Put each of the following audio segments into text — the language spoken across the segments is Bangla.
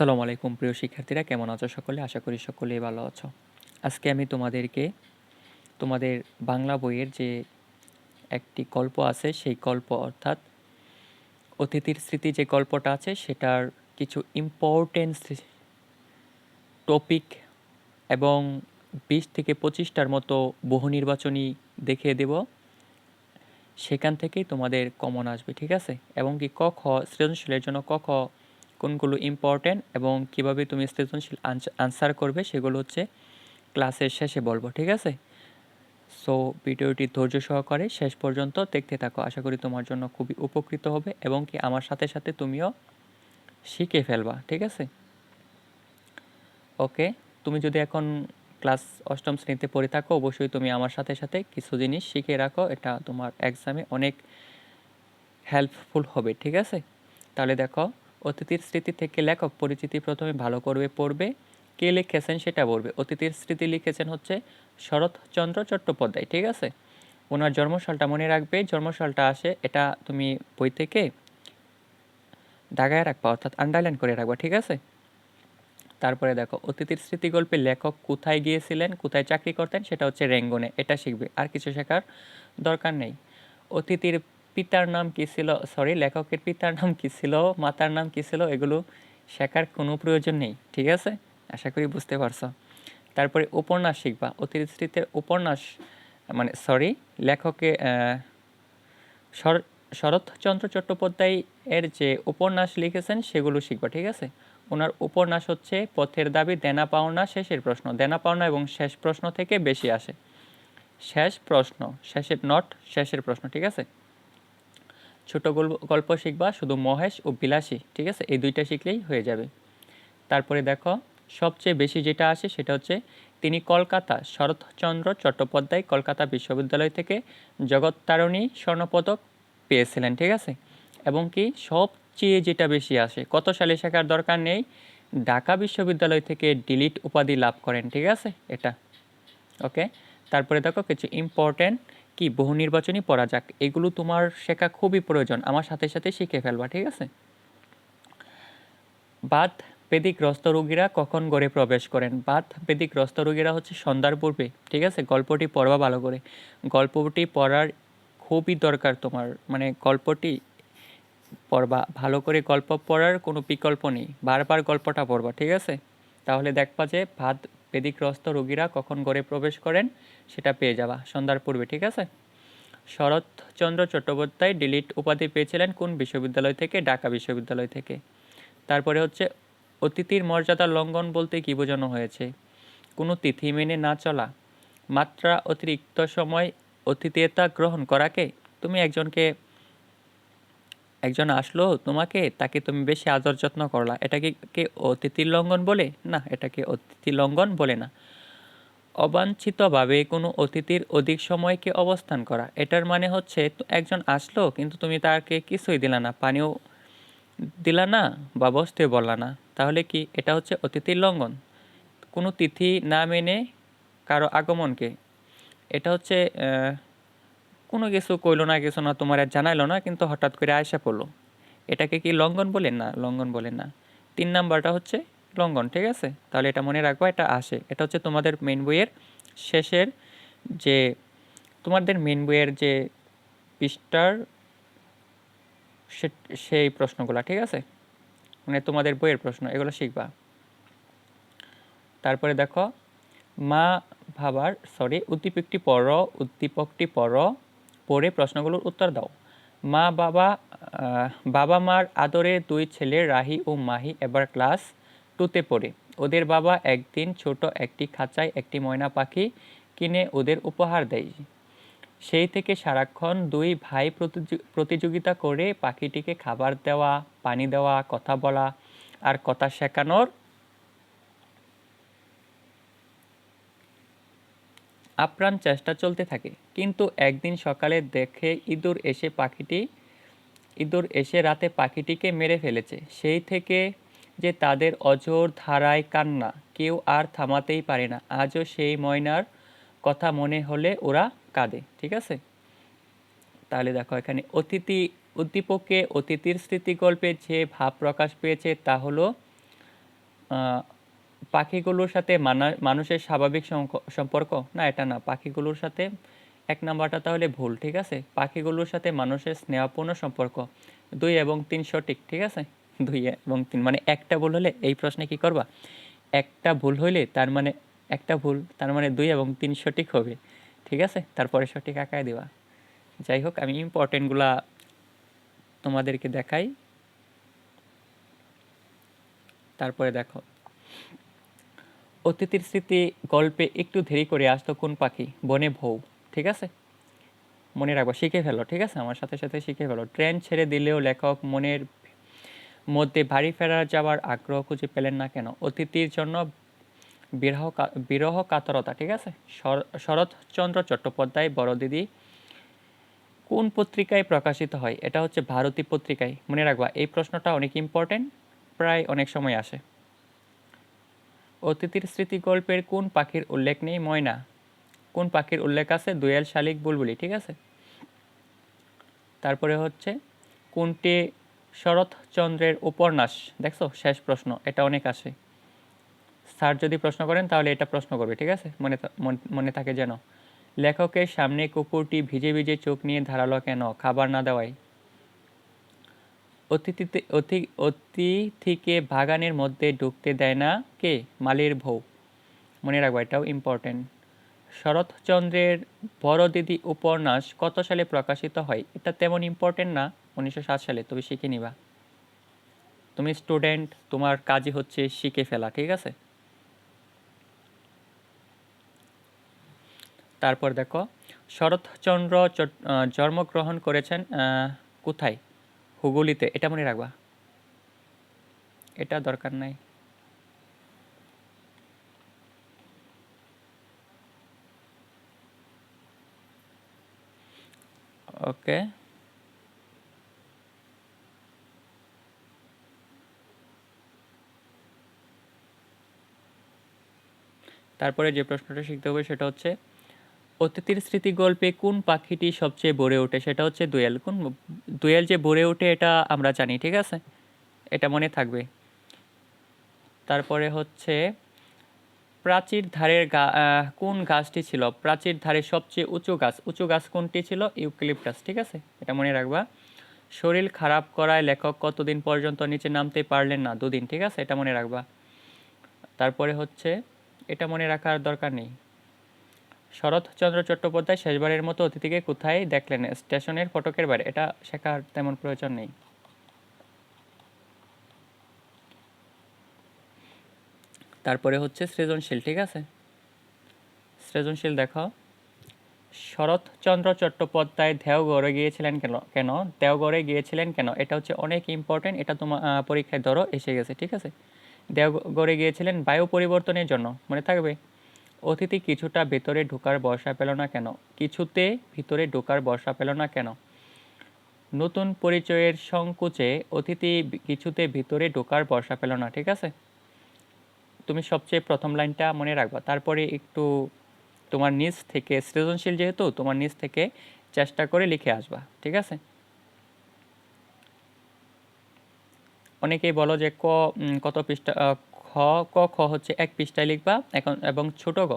আসসালামু আলাইকুম, প্রিয় শিক্ষার্থীরা। কেমন আছো সকলে? আশা করি সকলেই ভালো আছো। আজকে আমি তোমাদেরকে, তোমাদের বাংলা বইয়ের যে একটি গল্প আছে, সেই গল্প অর্থাৎ অতিথির স্মৃতি যে গল্পটা আছে, সেটার কিছু ইম্পর্টেন্স টপিক এবং বিশ থেকে পঁচিশটার মতো বহু নির্বাচনী দেখিয়ে দেব। সেখান থেকেই তোমাদের কমন আসবে, ঠিক আছে? এবং কি ক খ সৃজনশীলের জন্য ক খ কোনগুলো ইম্পর্টেন্ট এবং কীভাবে তুমি সৃজনশীল আনসার করবে সেগুলো হচ্ছে ক্লাসের শেষে বলব, ঠিক আছে? সো ভিডিওটি ধৈর্য সহকারে শেষ পর্যন্ত দেখতে থাকো। আশা করি তোমার জন্য খুবই উপকৃত হবে এবং কি আমার সাথে সাথে তুমিও শিখে ফেলবা, ঠিক আছে? ওকে তুমি যদি এখন ক্লাস অষ্টম শ্রেণীতে পড়ে থাকো, অবশ্যই তুমি আমার সাথে সাথে কিছু জিনিস শিখে রাখো। এটা তোমার এক্সামে অনেক হেল্পফুল হবে, ঠিক আছে? তাহলে দেখো অতিথির স্মৃতি থেকে লেখক পরিচিতি প্রথমে ভালো করবে, পড়বে। কে লিখেছেন সেটা বলবে। অতিথির স্মৃতি লিখেছেন হচ্ছে শরৎচন্দ্র চট্টোপাধ্যায়, ঠিক আছে? ওনার জন্মসালটা মনে রাখবে। জন্মসালটা আসে, এটা তুমি বই থেকে দাগায় রাখবা, অর্থাৎ আন্ডারলাইন করে রাখবা, ঠিক আছে? তারপরে দেখো অতিথির স্মৃতি গল্পে লেখক কোথায় গিয়েছিলেন, কোথায় চাকরি করতেন, সেটা হচ্ছে রেঙ্গনে, এটা শিখবে। আর কিছু শেখার দরকার নেই। অতিথির পিতার নাম কী ছিল? সরি লেখকের পিতার নাম কী ছিল? মাতার নাম কী ছিল? এগুলো শেখার কোনো প্রয়োজন নেই, ঠিক আছে? আশা করি বুঝতে পারছ। তারপরে উপন্যাস শিখবা। অতিথির উপন্যাস মানে সরি লেখকে শরৎচন্দ্র চট্টোপাধ্যায় এর যে উপন্যাস লিখেছেন, সেগুলো শিখবা, ঠিক আছে? ওনার উপন্যাস হচ্ছে, পথের দাবি দেনা পাওনা শেষের প্রশ্ন। দেনা পাওনা এবং শেষ প্রশ্ন থেকে বেশি আসে। শেষ প্রশ্ন, শেষের নট শেষের প্রশ্ন, ঠিক আছে? ছোট গল্প শিখবা শুধু মহেশ ও বিলাসী, ঠিক আছে? এই দুইটা শিখলেই হয়ে যাবে। তারপরে দেখো, সবচেয়ে বেশি যেটা আসে সেটা হচ্ছে তিনি কলকাতা, শরৎচন্দ্র চট্টোপাধ্যায় কলকাতা বিশ্ববিদ্যালয় থেকে জগত্তারণী স্বর্ণপদক পেয়েছিলেন, ঠিক আছে? এবং কি সবচেয়ে যেটা বেশি আসে, কত সালে শেখার দরকার নেই? ঢাকা বিশ্ববিদ্যালয় থেকে ডিলিট উপাধি লাভ করেন, ঠিক আছে? এটা। ওকে? তারপরে দেখো, কিছু ইম্পর্ট্যান্ট কি বহু নির্বাচনী পড়া যাক, এগুলো তোমার শেখা খুবই প্রয়োজন। আমার সাথে সাথে শিখে ফেলবা, ঠিক আছে? বাদ বেদিগ্রস্ত রোগীরা কখন গড়ে প্রবেশ করেন? বাদ বেদিগ্রস্ত রোগীরা হচ্ছে সন্ধ্যার পূর্বে, ঠিক আছে? গল্পটি পড়বা ভালো করে। গল্পটি পড়ার খুবই দরকার তোমার মানে গল্পটি পড়বা। ভালো করে গল্প পড়ার কোনো বিকল্প নেই। বারবার গল্পটা পড়বা, ঠিক আছে? তাহলে দেখবা যে ভাত বেদিগ্রস্ত রোগীরা কখন গড়ে প্রবেশ করেন সেটা পেয়ে যাবা সন্ধ্যার পূর্বে, ঠিক আছে? শরৎচন্দ্র চট্টোপাধ্যায় ডিলিট উপাধি পেয়েছিলেন কোন বিশ্ববিদ্যালয় থেকে? ঢাকা বিশ্ববিদ্যালয় থেকে। তারপরে হচ্ছে, অতিথির মর্যাদা লঙ্ঘন বলতে কী বোঝানো হয়েছে? কোনো তিথি মেনে না চলা, মাত্রা অতিরিক্ত সময় অতিথিয়তা গ্রহণ করাকে? তুমি একজনকে একজন আসলো, তোমাকে তাকে তুমি বেশি আদর যত্ন করলা। এটাকে কে অতিথির লঙ্ঘন বলে? না, এটাকে অতিথি লঙ্ঘন বলে না। অবাঞ্ছিতভাবে কোনো অতিথির অধিক সময়কে অবস্থান করা। এটার মানে হচ্ছে একজন আসলো, কিন্তু তুমি তাকে কিছুই দিলা না। পানিও দিলা না বা বসতে বললা না। তাহলে কি এটা হচ্ছে অতিথির লঙ্ঘন কোনো তিথি না মেনে কারও আগমনকে। এটা হচ্ছে কোনো কিছু কইলো না, কিছু না, তোমার আর জানাইলো না, কিন্তু হঠাৎ করে আয়সা পড়ল। এটাকে কি লঙ্ঘন বলেন না? লঙ্ঘন বলেন না। তিন নাম্বারটা হচ্ছে লঙ্ঘন, ঠিক আছে? তাহলে এটা মনে রাখব, এটা আসে। এটা হচ্ছে তোমাদের মেন বইয়ের শেষের যে, তোমাদের মেন বইয়ের যে পৃষ্ঠার সেই প্রশ্নগুলো, ঠিক আছে? মানে তোমাদের বইয়ের প্রশ্ন, এগুলো শিখবা। তারপরে দেখো, মা ভাবার সরি উদ্দীপকটি পড়ো উদ্দীপকটি পড়ো পড়ে প্রশ্নগুলোর উত্তর দাও। মা বাবা বাবা মার আদরে দুই ছেলে, রাহি ও মাহি, এবার ক্লাস টুতে পড়ে। ওদের বাবা একদিন ছোট একটি খাঁচায় একটি ময়না পাখি কিনে ওদের উপহার দেয়। সেই থেকে সারাক্ষণ দুই ভাই প্রতিযোগিতা করে পাখিটিকে খাবার দেওয়া, পানি দেওয়া, কথা বলা আর কথা শেখানোর আপ্রাণ চেষ্টা চলতে থাকে। কিন্তু একদিন সকালে দেখে ইঁদুর এসে পাখিটি, ইঁদুর এসে রাতে পাখিটিকে মেরে ফেলেছে। সেই থেকে যে তাদের অজর ধারায় কান্না, কেউ আর থামাতেই পারে না। আজও সেই ময়নার কথা মনে হলে ওরা কাঁদে, ঠিক আছে? তাহলে দেখো এখানে, অতিথি, উদ্দীপকে অতিথির স্মৃতি গল্পে যে ভাব প্রকাশ পেয়েছে তা হলো পাখিগুলোর সাথে মানা- মানুষের স্বাভাবিক সম্পর্ক? না, এটা না। পাখিগুলোর সাথে এক নাম্বারটা তাহলে ভুল, ঠিক আছে? পাখিগুলোর সাথে মানুষের স্নেহপূর্ণ সম্পর্ক। দুই এবং তিন সঠিক, ঠিক আছে? দুই এবং তিন মানে একটা ভুল হলে এই প্রশ্নে কি করবা? একটা ভুল হইলে তার মানে একটা ভুল, তার মানে দুই এবং তিন সঠিক হবে, ঠিক আছে? তারপরে সঠিক আঁকায় দেওয়া যাই হোক, আমি ইম্পর্টেন্টগুলা তোমাদেরকে দেখাই। তারপরে দেখো। অতিথির স্মৃতি গল্পে একটু দেরি করে আসতো কোন পাখি? বনে ভৌ, ঠিক আছে? মনে রাখব, শিখে ফেলো, ঠিক আছে? আমার সাথে সাথে শিখে ফেলো। ট্রেন ছেড়ে দিলেও লেখক মনের মধ্যে বাড়ি ফেরা যাওয়ার আগ্রহ খুঁজে পেলেন না কেন? অতিথির জন্য বিরহ বিরহ কাতরতা, ঠিক আছে? শর- শরৎচন্দ্র চট্টোপাধ্যায়, বড় দিদি, কোন পত্রিকায় প্রকাশিত হয়? এটা হচ্ছে ভারতী পত্রিকায়। মনে রাখবা, এই প্রশ্নটা অনেক ইম্পর্টেন্ট প্রায় অনেক সময় আসে। অতিথির স্মৃতি গল্পের কোন পাখির উল্লেখ নেই? ময়না। কোন পাখির উল্লেখ আছে? দোয়েল শালিক বুলবুলি, ঠিক আছে? তারপরে হচ্ছে, কোনটি শরৎচন্দ্রের উপন্যাস? দেখছ? শেষ প্রশ্ন, এটা অনেক আসে। স্যার যদি প্রশ্ন করেন, তাহলে এটা প্রশ্ন করবে, ঠিক আছে? মনে মন- মনে থাকে যেন। লেখকের সামনে কুকুরটি ভিজে ভিজে চোখ নিয়ে ধারালো কেন? খাবার না দেওয়ায়। অতিথিতে, অতি, অতিথিকে বাগানের মধ্যে ঢুকতে দেয় না কে? মালির বউ। মনে রাখব, এটাও ইম্পর্টেন্ট শরৎচন্দ্রের বড় দিদি উপন্যাস কত সালে প্রকাশিত হয়? এটা তেমন ইম্পর্টেন্ট না, উনিশশো সাত সালে তুমি শিখে নিবা। তুমি স্টুডেন্ট তোমার কাজই হচ্ছে শিখে ফেলা, ঠিক আছে? তারপর দেখো, শরৎচন্দ্র জন্মগ্রহণ করেছেন কোথায়? হুগলিতে, এটা মনে রাখবা। এটা দরকার নাই। ওকে। তারপরে যে প্রশ্নটা শিখতে হবে সেটা হচ্ছে অতিথির স্মৃতি গল্পে কোন পাখিটি সবচেয়ে ভরে ওঠে সেটা হচ্ছে দোয়েল। কোন দোয়েল যে ভরে ওঠে এটা আমরা জানি, ঠিক আছে? এটা মনে থাকবে। তারপরে হচ্ছে প্রাচীর ধারের গা কোন গাছটি ছিল? প্রাচীর ধারে সবচেয়ে উঁচু গাছ। উঁচু গাছ কোনটি ছিল? ইউক্লিপটাস, ঠিক আছে? এটা মনে রাখবা। শরীর খারাপ করায় লেখক কতদিন পর্যন্ত নিচে নামতে পারলেন না? দুদিন, ঠিক আছে? এটা মনে রাখবা। তারপরে হচ্ছে, এটা মনে রাখার দরকার নেই। শরৎচন্দ্র চট্টোপাধ্যায় শেষবারের মতো অতিথিকে কোথায় দেখলেন? স্টেশনের ফটকের বাইরে এটা শেখার তেমন প্রয়োজন নেই। তারপরে হচ্ছে সৃজনশীল, ঠিক আছে? সৃজনশীল দেখো শরৎচন্দ্র চট্টোপাধ্যায় দেওগড়ে গিয়েছিলেন কেন? কেন? দেওগড়ে গিয়েছিলেন কেন? এটা হচ্ছে অনেক ইম্পর্টেন্ট এটা তোমার পরীক্ষায় ধরো, এসে গেছে, ঠিক আছে? দেওগড়ে গিয়েছিলেন বায়ু পরিবর্তনের জন্য। মনে থাকবে? অতিথি কিছুটা ভেতরে ঢোকার বর্ষা পেল না কেন? কিছুতে ভিতরে ঢোকার বর্ষা পেল না কেন? নতুন পরিচয়ের সংকোচে অতিথি কিছুতে ভিতরে ঢোকার বর্ষা পেল না, ঠিক আছে? তুমি সবচেয়ে প্রথম লাইনটা মনে রাখবা। তারপরে একটু তোমার নিজ থেকে, সৃজনশীল যেহেতু, তোমার নিজ থেকে চেষ্টা করে লিখে আসবা, ঠিক আছে? অনেকেই বলো যে ক কত পৃষ্ঠা খ, ক, খ হচ্ছে এক পৃষ্ঠায় লিখবা, এখন এবং ছোট গ।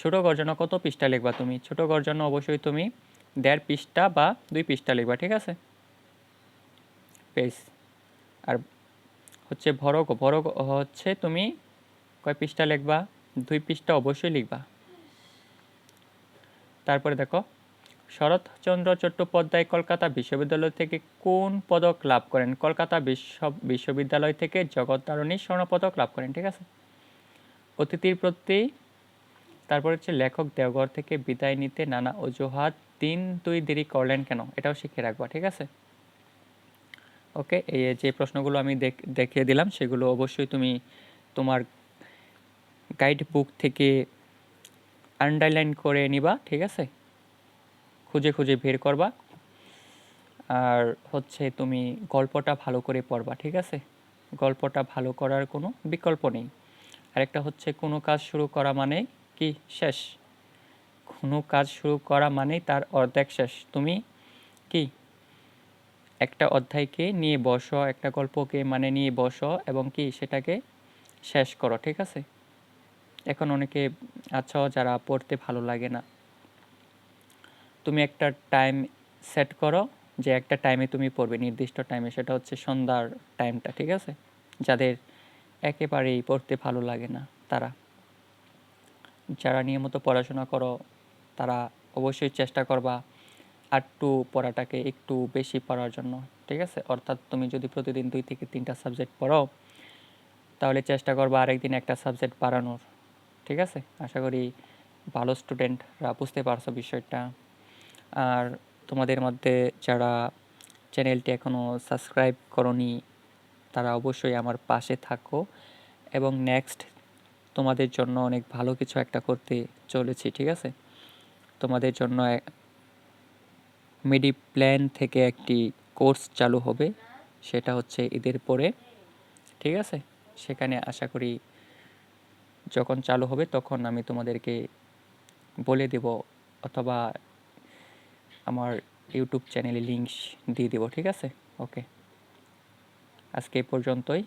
ছোট গর জন্য কত পৃষ্ঠা লিখবা তুমি? ছোট গর জন্য অবশ্যই তুমি দেড় পৃষ্ঠা বা দুই পৃষ্ঠা লিখবা, ঠিক আছে? পেজ আর হচ্ছে বড় গ গ হচ্ছে তুমি কয় পৃষ্ঠা লিখবা? দুই পৃষ্ঠা অবশ্যই লিখবা। তারপরে দেখো শরৎচন্দ্র চট্টোপাধ্যায় কলকাতা বিশ্ববিদ্যালয় থেকে কোন পদক লাভ করেন? কলকাতা বিশ্ব বিশ্ববিদ্যালয় থেকে জগত্তারণী স্বর্ণপদক লাভ করেন, ঠিক আছে? অতিথির প্রতি, তারপর হচ্ছে লেখক দেওঘর থেকে বিদায় নিতে নানা অজুহাত, দিন দুই দেরি করলেন কেন? এটাও শিখে রাখবা, ঠিক আছে? ওকে, এই যে প্রশ্নগুলো আমি দেখ- দেখিয়ে দিলাম, সেগুলো অবশ্যই তুমি তোমার গাইড বুক থেকে আন্ডারলাইন করে নিবা, ঠিক আছে? খুঁজে খুঁজে বের করবা। আর হচ্ছে তুমি গল্পটা ভালো করে পড়বা, ঠিক আছে? গল্পটা ভালো করার কোনো বিকল্প নেই। আরেকটা হচ্ছে, কোনো কাজ শুরু করা মানে কি? শেষ। কোনো কাজ শুরু করা মানেই তার অর্ধেক শেষ। তুমি কি? একটা অধ্যায়কে নিয়ে বসো, একটা গল্পকে মানে নিয়ে বসো এবং কি? সেটাকে শেষ করো, ঠিক আছে? এখন অনেকে আছো যারা পড়তে ভালো লাগে না। তুমি একটা টাইম সেট করো যে একটা টাইমে তুমি পড়বে। নির্দিষ্ট টাইমে সেটা হচ্ছে সন্ধ্যার টাইমটা ঠিক আছে? যাদের একেবারেই পড়তে ভালো লাগে না, তারা। যারা নিয়মিত পড়াশোনা করো, তারা অবশ্যই চেষ্টা করবা আটটু পড়াটাকে একটু বেশি পড়ার জন্য, ঠিক আছে? অর্থাৎ তুমি যদি প্রতিদিন দুই থেকে তিনটা সাবজেক্ট পড়ো, তাহলে চেষ্টা করবা আরেকদিন একটা সাবজেক্ট বাড়ানোর, ঠিক আছে? আশা করি ভালো স্টুডেন্টরা বুঝতে পারছ বিষয়টা। আর তোমাদের মধ্যে যারা চ্যানেলটি এখনও সাবস্ক্রাইব করনি, তারা অবশ্যই আমার পাশে থাকো এবং নেক্সট তোমাদের জন্য অনেক ভালো কিছু একটা করতে চলেছি, ঠিক আছে? তোমাদের জন্য মিডি প্ল্যান থেকে একটি কোর্স চালু হবে, সেটা হচ্ছে ঈদের পরে, ঠিক আছে? সেখানে আশা করি যখন চালু হবে তখন আমি তোমাদেরকে বলে দেব অথবা আমার ইউটিউব চ্যানেলে লিঙ্ক দিয়ে দেবো ঠিক আছে? ওকে আজকে এই পর্যন্তই।